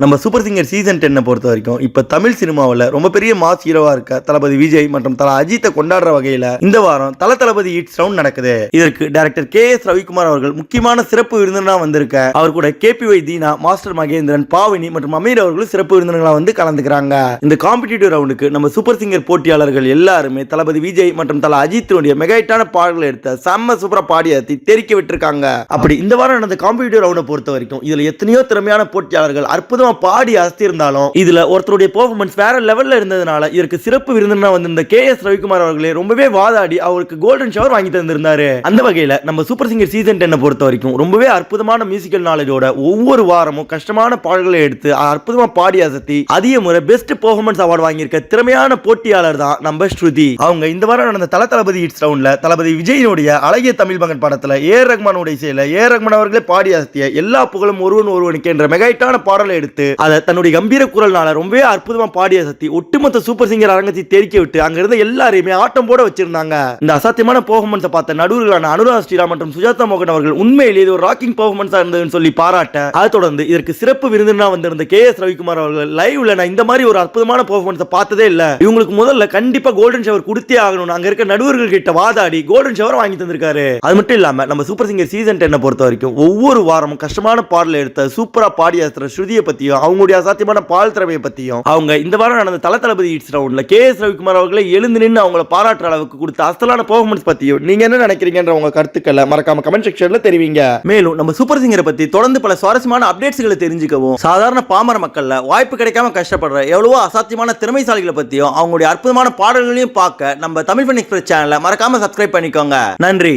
நம்ம super singer season டென்னை பொறுத்த வரைக்கும் இப்போ தமிழ் சினிமாவில் ரொம்ப பெரிய மாஸ் ஹீரோவாக இருக்க தளபதி விஜய் மற்றும் தல அஜித்தை கொண்டாடுற வகையில் இந்த வாரம் தல தளபதி ஈட்ஸ் ரவுண்ட் நடக்குது. இதற்கு டைரக்டர் கே எஸ் ரவிக்குமார் அவர்கள் முக்கியமான சிறப்பு விருந்தினா வந்திருக்க. அவர் கூட கேபிஒய் தீனா மாஸ்டர் மகேந்திரன் பாவினி மற்றும் அமீர் அவர்களும் சிறப்பு விருந்தினர்களாக வந்து கலந்துக்கிறாங்க. இந்த காம்படிட்டிவ் ரவுண்டுக்கு நம்ம சூப்பர் சிங்கர் போட்டியாளர்கள் எல்லாருமே தளபதி விஜய் மற்றும் தல அஜித்தினுடைய மெகாயிட்டான பாடல்களை எடுத்த செம்ம சூப்பரா பாடியத்தை தெரிக்க விட்டுருக்காங்க. அப்படி இந்த வாரம் நடந்த காம்படிட்டிவ் ரவுண்டை பொறுத்த வரைக்கும் இதில் எத்தனையோ திறமையான போட்டியாளர்கள் அற்புதமா பாடி அசத்தி இருந்தாலும் இதுல ஒருத்தருடைய பெர்ஃபார்மன்ஸ் வேற லெவல்ல இருந்ததுனால இதற்கு சிறப்பு விருந்தினா வந்திருந்த கே எஸ் ரவிக்குமார் அவர்களே ரொம்பவே வாதாடி அவருக்கு கோல்டன் ஷவர் வாங்கி தந்திருந்தாரு. அந்த வகையில நம்ம சூப்பர் சிங்கர் சீசன் டென்னை பொறுத்த வரைக்கும் ரொம்பவே அற்புதமான மியூசிக்கல் நாலேஜோட ஒவ்வொரு வாரமும் கஷ்டமான பாடல்களை எடுத்து அற்புதமா பாடி அசத்தி அதிக முறை பெஸ்ட் பெர்ஃபார்மன்ஸ் அவார்டு வாங்கியிருக்க திறமையான போட்டியாளர் தான் நம்ம ஸ்ருதி. அவங்க இந்த வாரம் நடந்த தல தளபதி இட்ஸ் ரவுண்ட்ல தளபதி விஜயினுடைய அழகிய தமிழ் மகன் படத்துல ஏ ஆர் ரஹ்மானுடைய இசையில ஏ ரஹ்மான் அவர்களே பாடி அசத்திய எல்லா புகழும் ஒருவன் ஒருவனுக்கு என்ற மெகாயிட்டான பாடலை எடுத்து அதை தன்னுடைய கம்பீர குரல்னால ரொம்பவே அற்புதமா பாடிய சக்தி ஒட்டுமொத்த சூப்பர் சிங்கர் அரங்கத்தை தெரிக்க விட்டு அங்க இருந்த எல்லாரையுமே ஆட்டம் போட வச்சிருந்தாங்க. இந்த அசாத்தியமான பெர்ஃபார்மன்ஸை பார்த்த நடுவர்களான அனுராக் ஸ்ரீராம் மற்றும் சுஜாதா மோகன் அவர்கள் உண்மையிலேயே இது ஒரு ராக்கிங் பெர்ஃபார்மன்ஸா இருந்ததுன்னு சொல்லி பாராட்ட அதை தொடர்ந்து இதற்கு சிறப்பு விருந்தினா வந்திருந்த கே எஸ் ரவிக்குமார் அவர்கள் லைவ்ல நான் இந்த மாதிரி ஒரு அற்புதமான பெர்ஃபார்மன்ஸை பார்த்ததே இல்ல. இவங்களுக்கு முதல்ல கண்டிப்பா கோல்டன் ஷவர் கொடுத்தே ஆகணும் அங்க இருக்க நடுவர்கள் கிட்ட வாதாடி கோல்டன் ஷவர் வாங்கி தந்திருக்காரு. அது மட்டும் இல்லாம நம்ம சூப்பர் சிங்கர் சீசன் டென்னை பொறுத்த வரைக்கும் ஒவ்வொரு வாரமும் கஷ்டமான பாடலை எடுத்த சூப்பரா பாடி ஸ்ருதியை பத்தி பற்றியும் அவங்களுடைய அசாத்தியமான பால் திறமையை பற்றியும் அவங்க இந்த வாரம் நடந்த தல தளபதி இட்ஸ் ரவுண்ட்ல கே எஸ் ரவிக்குமார் அவர்களை எழுந்து நின்று அவங்கள பாராட்டுற அளவுக்கு கொடுத்த அசலான பெர்ஃபார்மன்ஸ் பற்றியும் நீங்கள் என்ன நினைக்கிறீங்கன்ற உங்கள் கருத்துக்களை மறக்காம கமெண்ட் செக்ஷனில் தெரிவிங்க. மேலும் நம்ம சூப்பர் சிங்கரை பற்றி தொடர்ந்து பல சுவாரஸ்யமான அப்டேட்ஸ்களை தெரிஞ்சுக்கவும் சாதாரண பாமர மக்களில் வாய்ப்பு கிடைக்காம கஷ்டப்படுற எவ்வளவோ அசாத்தியமான திறமைசாலிகளை பற்றியும் அவங்களுடைய அற்புதமான பாடல்களையும் பார்க்க நம்ம தமிழ் ஃபன் எக்ஸ்பிரஸ் சேனலை மறக்காம சப்ஸ்கிரைப் பண்ணிக்கோங்க. நன்றி.